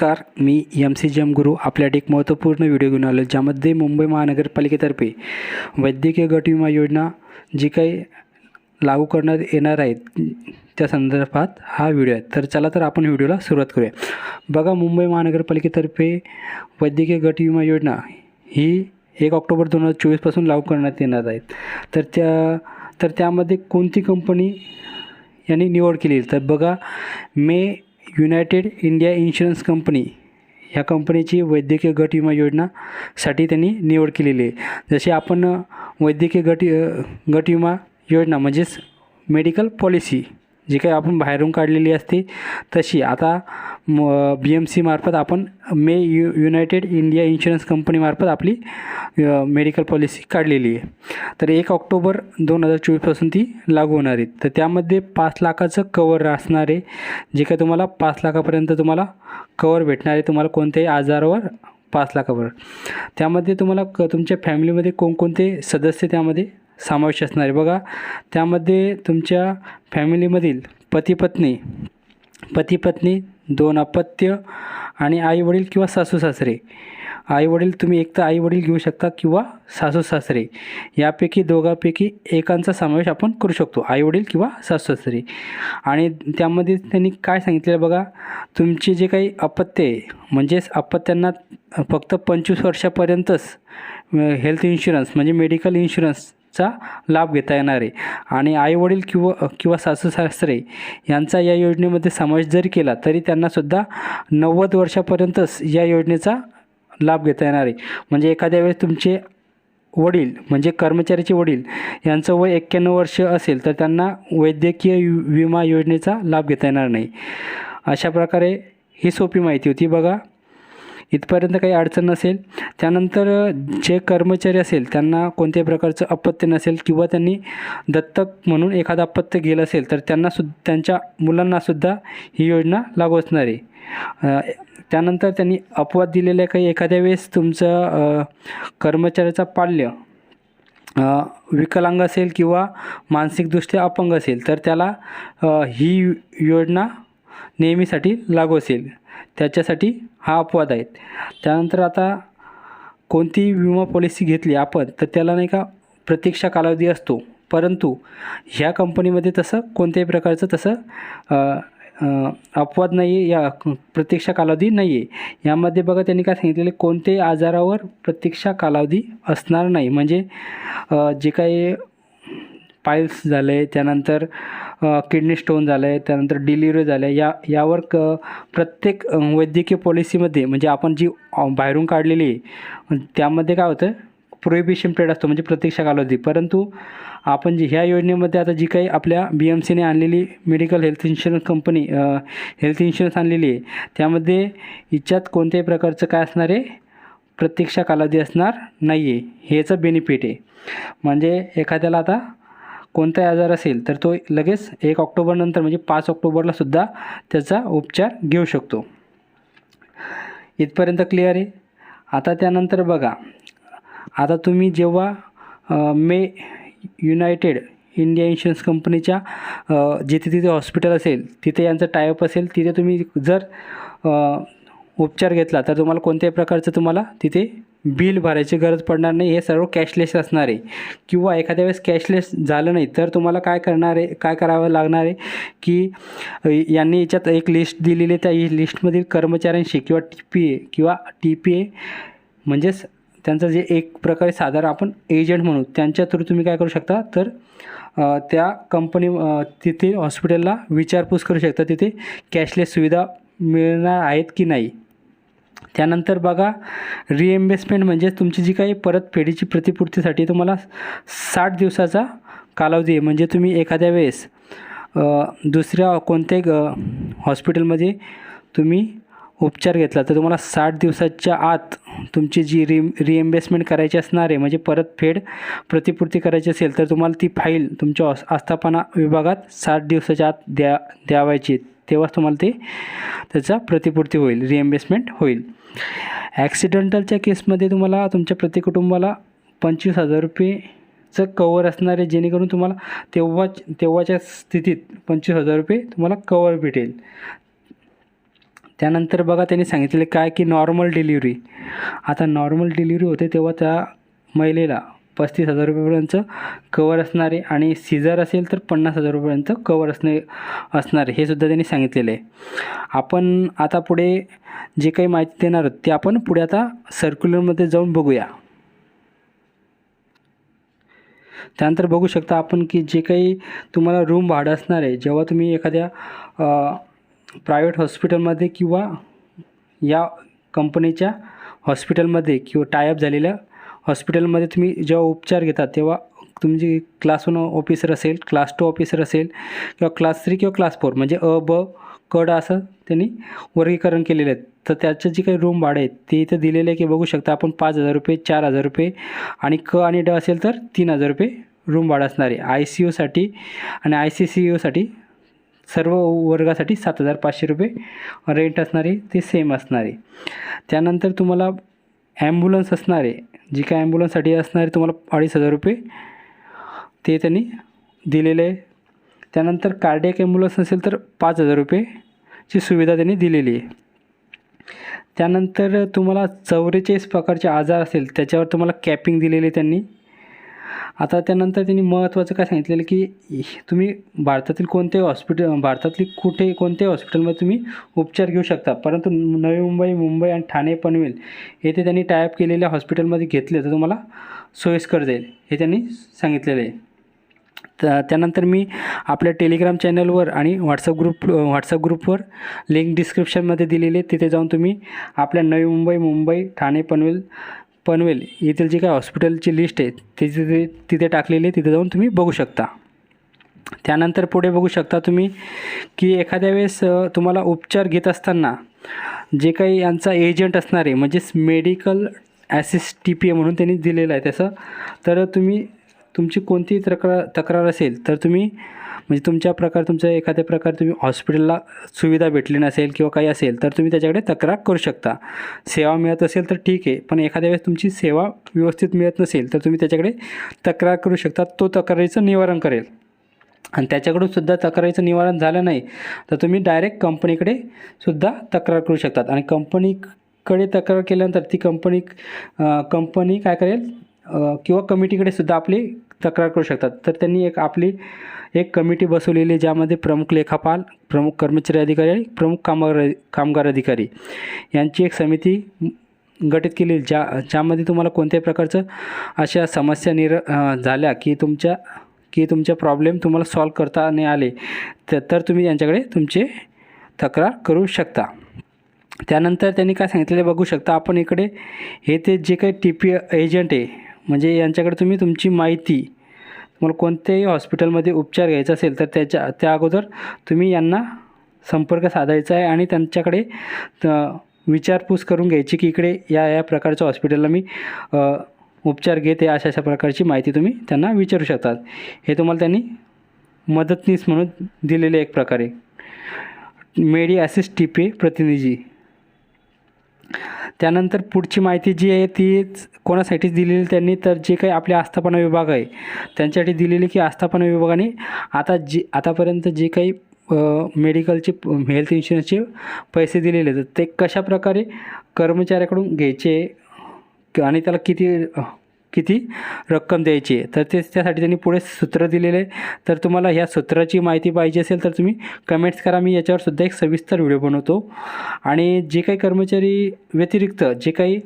नमस्कार मी M C G M गुरु आपल्यासाठी एक महत्त्वपूर्ण व्हिडिओ घेऊन आलो ज्यामध्ये मुंबई महानगरपालिकेतर्फे वैद्यकीय गट विमा योजना जी काही लागू करण्यात येणार आहेत त्या संदर्भात हा व्हिडिओ आहे. तर चला तर आपण व्हिडिओला सुरुवात करूया. बघा मुंबई महानगरपालिकेतर्फे वैद्यकीय गट विमा योजना ही एक ऑक्टोबर दोन हजार चोवीसपासून लागू करण्यात येणार आहेत तर त्या तर त्यामध्ये कोणती कंपनी यांनी निवड केली तर बघा मे युनायटेड इंडिया इन्शुरन्स कंपनी ह्या कंपनीची वैद्यकीय गट विमा योजनासाठी त्यांनी निवड केलेली आहे. जसे आपण वैद्यकीय गट गट विमा योजना म्हणजेच मेडिकल पॉलिसी जी काही आपण बाहेरून काढलेली असते तशी. आता बी एम सीमार्फत आपण मे यु युनायटेड इंडिया इन्शुरन्स कंपनीमार्फत आपली मेडिकल पॉलिसी काढलेली आहे. तर एक ऑक्टोबर दोन हजार चोवीसपासून ती लागू होणार आहे. तर त्यामध्ये पाच लाखाचं कवर असणार आहे. जे काही तुम्हाला पाच लाखापर्यंत तुम्हाला कवर भेटणार आहे. तुम्हाला कोणत्याही आजारावर पाच लाखावर. त्यामध्ये तुम्हाला क तुमच्या फॅमिलीमध्ये कोणकोणते सदस्य त्यामध्ये समावेश असणार आहे. बघा त्यामध्ये तुमच्या फॅमिलीमधील पती पत्नी पती पत्नी दोन अपत्य आणि आईवडील किंवा सासू सासरे आईवडील तुम्ही एक तर आईवडील घेऊ शकता किंवा सासू सासरे यापैकी दोघांपैकी एकांचा समावेश आपण करू शकतो आईवडील किंवा सासू सासरे आणि त्यामध्ये त्यांनी काय सांगितलेलं बघा तुमचे जे काही अपत्य आहे म्हणजेच अपत्यांना फक्त पंचवीस वर्षापर्यंतच हेल्थ इन्शुरन्स म्हणजे मेडिकल चा लाभ घेता येणार आहे. आणि आईवडील किंवा किंवा सासू सासरे यांचा या योजनेमध्ये समावेश जरी केला तरी त्यांनासुद्धा नव्वद वर्षापर्यंतच या योजनेचा लाभ घेता येणार आहे. म्हणजे एखाद्या वेळेस तुमचे वडील म्हणजे कर्मचाऱ्याचे वडील यांचं वय एक्क्याण्णव वर्ष असेल तर त्यांना वैद्यकीय विमा योजनेचा लाभ घेता येणार नाही. अशा प्रकारे ही सोपी माहिती होती. बघा इथपर्यंत काही अडचण नसेल. त्यानंतर जे कर्मचारी असेल त्यांना कोणत्याही प्रकारचं अपत्य नसेल किंवा त्यांनी दत्तक म्हणून एखादं अपत्य गेलं असेल तर त्यांना सुद्धा त्यांच्या मुलांनासुद्धा ही योजना लागू असणार आहे. त्यानंतर त्यांनी अपवाद दिलेल्या काही एखाद्या वेळेस तुमचं कर्मचाऱ्याचा पाल्य विकलांग असेल किंवा मानसिकदृष्ट्या अपंग असेल तर त्याला ही योजना नेहमीसाठी लागू असेल. त्याच्यासाठी हा अपवाद आहे त्यानंतर आता कोणती विमा पॉलिसी घेतली आपण तर त्याला नाही का प्रतीक्षा कालावधी असतो. परंतु ह्या कंपनीमध्ये तसं कोणत्याही प्रकारचं तसं अपवाद नाही आहे या प्रतीक्षा कालावधी नाही आहे यामध्ये बघा त्यांनी काय सांगितलेले कोणत्याही आजारावर प्रतीक्षा कालावधी असणार नाही. म्हणजे जे काही पाईल्स झाले त्यानंतर किडनी स्टोन झालं आहे त्यानंतर डिलिव्हरी झालं. आहे या यावर क प्रत्येक वैद्यकीय पॉलिसीमध्ये म्हणजे आपण जी बाहेरून काढलेली आहे त्यामध्ये काय होतं? प्रोहिबिशन पिरियड असतो म्हणजे प्रतीक्षा कालावधी. परंतु आपण जी ह्या योजनेमध्ये आता जी काही आपल्या बी एम सीने आणलेली medical health insurance company health insurance आणलेली आहे त्यामध्ये हिच्यात कोणत्याही प्रकारचं काय असणार आहे? प्रतीक्षा कालावधी असणार नाही आहे ह्याचं बेनिफिट आहे. म्हणजे एखाद्याला आता कोणताही आजार असेल तर तो लगेच एक ऑक्टोबरनंतर म्हणजे पाच ऑक्टोबरला सुद्धा त्याचा उपचार घेऊ शकतो. इथपर्यंत क्लिअर आहे? आता त्यानंतर बघा. आता तुम्ही जेव्हा मे युनायटेड इंडिया इन्शुरन्स कंपनीच्या जिथे तिथे हॉस्पिटल असेल तिथे यांचं टायअप असेल तिथे तुम्ही जर उपचार घेतला तर तुम्हाला कोणत्याही प्रकारचं तुम्हाला तिथे बिल भरायची गरज पडणार नाही हे सर्व कॅशलेस असणार आहे. किंवा एखाद्या वेळेस कॅशलेस झालं नाही तर तुम्हाला काय करणार आहे काय करावं लागणार आहे की यांनी याच्यात एक लिस्ट दिलेली आहे त्या लिस्टमधील कर्मचाऱ्यांशी किंवा टी पी ए किंवा टी पी ए म्हणजेच त्यांचं जे एक प्रकारे साधारण आपण एजंट म्हणू त्यांच्या थ्रू तुम्ही काय करू शकता? तर त्या कंपनी तिथे हॉस्पिटलला विचारपूस करू शकता तिथे कॅशलेस सुविधा मिळणार आहेत की नाही. त्यानंतर बघा रिएम्बेसमेंट म्हणजे तुमची जी काही परतफेडीची प्रतिपूर्तीसाठी तुम्हाला साठ दिवसाचा कालावधी आहे. म्हणजे तुम्ही एखाद्या वेळेस दुसऱ्या कोणत्याही हॉस्पिटलमध्ये तुम्ही उपचार घेतला तर तुम्हाला साठ दिवसाच्या आत तुमची जी रि रिएम्बेसमेंट करायची असणार आहे म्हणजे परतफेड प्रतिपूर्ती करायची असेल तर तुम्हाला ती फाईल तुमच्या आस्थापना विभागात साठ दिवसाच्या आत द्या द्यावायची तेव्हाच तुम्हाला ते त्याचा प्रतिपूर्ती होईल रिएम्बेसमेंट होईल. ॲक्सिडेंटलच्या केसमध्ये तुम्हाला तुमच्या प्रति कुटुंबाला पंचवीस हजार रुपयेचं कवर असणार आहे जेणेकरून तुम्हाला तेव्हा तेव्हाच्या स्थितीत पंचवीस हजार रुपये तुम्हाला कवर भेटेल. त्यानंतर बघा त्यांनी सांगितलेले काय की नॉर्मल डिलिव्हरी आता नॉर्मल डिलिव्हरी होते तेव्हा त्या महिलेला पस्तीस हजार रुपयेपर्यंत कवर असणारे आणि सीझर असेल तर पन्नास हजार रुपयेपर्यंत कवर असणे असणारे. हे सुद्धा त्यांनी सांगितलेले आहे. आपण आता पुढे जे काही माहिती देणार आहोत ते आपण पुढे आता सर्क्युलरमध्ये जाऊन बघूया. त्यानंतर बघू शकता आपण की जे काही तुम्हाला रूम भाडं असणार आहे जेव्हा तुम्ही एखाद्या प्रायव्हेट हॉस्पिटलमध्ये किंवा या कंपनीच्या हॉस्पिटलमध्ये किंवा टायअप झालेल्या हॉस्पिटलमध्ये तुम्ही जेव्हा उपचार घेता तेव्हा तुमची क्लास वन ऑफिसर असेल क्लास टू ऑफिसर असेल किंवा क्लास थ्री किंवा क्लास फोर म्हणजे अ ब कड असं त्यांनी वर्गीकरण केलेलं आहे. तर त्याचं जे काही रूम भाडं आहे ते इथं दिलेलं आहे की बघू शकता आपण पाच हजार रुपये चार हजार रुपये आणि क आणि ड असेल तर तीन हजार रुपये रूम भाडं असणार आहे. आय सी यूसाठी आणि आय सी सी यूसाठी सर्व वर्गासाठी सात हजार पाचशे रुपये रेंट असणारे ते सेम असणारे. त्यानंतर तुम्हाला ॲम्ब्युलन्स असणार आहे जी काय ॲम्ब्युलन्ससाठी असणार आहे तुम्हाला अडीच हजार रुपये ते त्यांनी दिलेले आहे. त्यानंतर कार्डियक ॲम्ब्युलन्स असेल तर पाच हजार रुपयेची सुविधा त्यांनी दिलेली आहे. त्यानंतर तुम्हाला चौवेचाळीस प्रकारचे आजार असेल त्याच्यावर तुम्हाला कॅपिंग दिलेली आहे त्यांनी. आता त्यानंतर त्यांनी महत्त्वाचं काय सांगितलेलं की तुम्ही भारतातील कोणत्याही हॉस्पिटल भारतातली कुठे कोणत्याही हॉस्पिटलमध्ये तुम्ही उपचार घेऊ शकता. परंतु नवी मुंबई मुंबई आणि ठाणे पनवेल येथे त्यांनी टायअप केलेल्या हॉस्पिटलमध्ये घेतले तर तुम्हाला सोयीस्कर जाईल हे त्यांनी सांगितलेलं आहे. तर त्यानंतर मी आपल्या टेलिग्राम चॅनलवर आणि व्हॉट्सअप ग्रुप व्हॉट्सअप ग्रुपवर लिंक डिस्क्रिप्शनमध्ये दिलेली आहे. तिथे जाऊन तुम्ही आपल्या नवी मुंबई मुंबई ठाणे पनवेल पनवेल येथील जी काय हॉस्पिटलची लिस्ट आहे ती तिथे तिथे टाकलेली आहे तिथे जाऊन तुम्ही बघू शकता. त्यानंतर पुढे बघू शकता तुम्ही की एखाद्या वेळेस तुम्हाला उपचार घेत असताना जे काही यांचा एजंट असणार आहे म्हणजेच medical assist T P A म्हणून त्यांनी दिलेलं आहे तसं तर तुम्ही तुमची कोणतीही तक्रार तक्रार असेल तर तुम्ही म्हणजे तुमच्या प्रकार तुमच्या एखाद्या प्रकार तुम्ही हॉस्पिटलला सुविधा भेटली नसेल किंवा काही असेल तर तुम्ही त्याच्याकडे तक्रार करू शकता. सेवा मिळत असेल तर ठीक आहे पण एखाद्या वेळेस तुमची सेवा व्यवस्थित मिळत नसेल तर तुम्ही त्याच्याकडे तक्रार करू शकता तो तक्रारीचं निवारण करेल. आणि त्याच्याकडून सुद्धा तक्रारीचं निवारण झालं नाही तर तुम्ही डायरेक्ट कंपनीकडे सुद्धा तक्रार करू शकतात. आणि कंपनीकडे तक्रार केल्यानंतर ती कंपनी कंपनी काय करेल किंवा कमिटीकडे सुद्धा आपली तक्रार करू शकतात. तर त्यांनी एक आपली एक कमिटी बसवलेली ज्यामध्ये प्रमुख लेखापाल प्रमुख कर्मचारी अधिकारी आणि प्रमुख कामगार कामगार अधिकारी यांची एक समिती गठीत केली ज्या ज्यामध्ये तुम्हाला कोणत्याही प्रकारचं अशा समस्या निर झाल्या की तुमच्या की तुमच्या प्रॉब्लेम तुम्हाला सॉल्व करता नाही आले तर तर तुम्ही यांच्याकडे तुमचे तक्रार करू शकता. त्यानंतर त्यांनी काय सांगितलेलं बघू शकता. आपण इकडे हे ते जे काही टी पी एजंट आहे म्हणजे यांच्याकडे तुम्ही तुमची माहिती तुम्हाला कोणत्याही हॉस्पिटलमध्ये उपचार घ्यायचा असेल तर त्याच्या त्या अगोदर तुम्ही यांना संपर्क साधायचा आहे आणि त्यांच्याकडे विचारपूस करून घ्यायची की इकडे या या प्रकारच्या हॉस्पिटलला मी उपचार घेते अशा अशा प्रकारची माहिती तुम्ही त्यांना विचारू शकतात. हे तुम्हाला त्यांनी मदतनीस म्हणून दिलेले एक प्रकारे. मेडी ॲसिस्ट टी पी प्रतिनिधी. त्यानंतर पुढची माहिती जी आहे ती कोणासाठीच दिलेली त्यांनी तर जे काही आपले आस्थापना विभाग आहे त्यांच्यासाठी दिलेली की आस्थापना विभागाने आता जी आतापर्यंत जे काही मेडिकलचे हेल्थ इन्शुरन्सचे पैसे दिलेले आहेत ते कशाप्रकारे कर्मचाऱ्याकडून घ्यायचे आणि त्याला किती किती रक्कम द्यायची आहे? तर ते त्यासाठी त्यांनी पुढे सूत्र दिलेले आहे. तर तुम्हाला ह्या सूत्राची माहिती पाहिजे असेल तर तुम्ही कमेंट्स करा. मी याच्यावर सुद्धा एक सविस्तर व्हिडिओ बनवतो. आणि जे काही कर्मचारी व्यतिरिक्त जे काही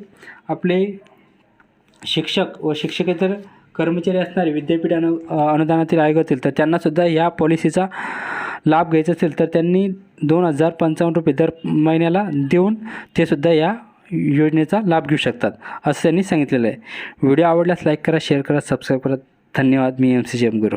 आपले शिक्षक व शिक्षकेतर कर्मचारी असणारे विद्यापीठ अनु अनुदानातील आयोगातील तर त्यांनासुद्धा ह्या पॉलिसीचा लाभ घ्यायचा असेल तर त्यांनी दोन हजार पंचावन्न रुपये दर महिन्याला देऊन ते सुद्धा या योजनेचा लाभ घेऊ शकतात असं त्यांनी सांगितलेलं आहे. व्हिडिओ आवडल्यास लाईक करा शेअर करा सबस्क्राईब करा. धन्यवाद. मी एम सी गुरु.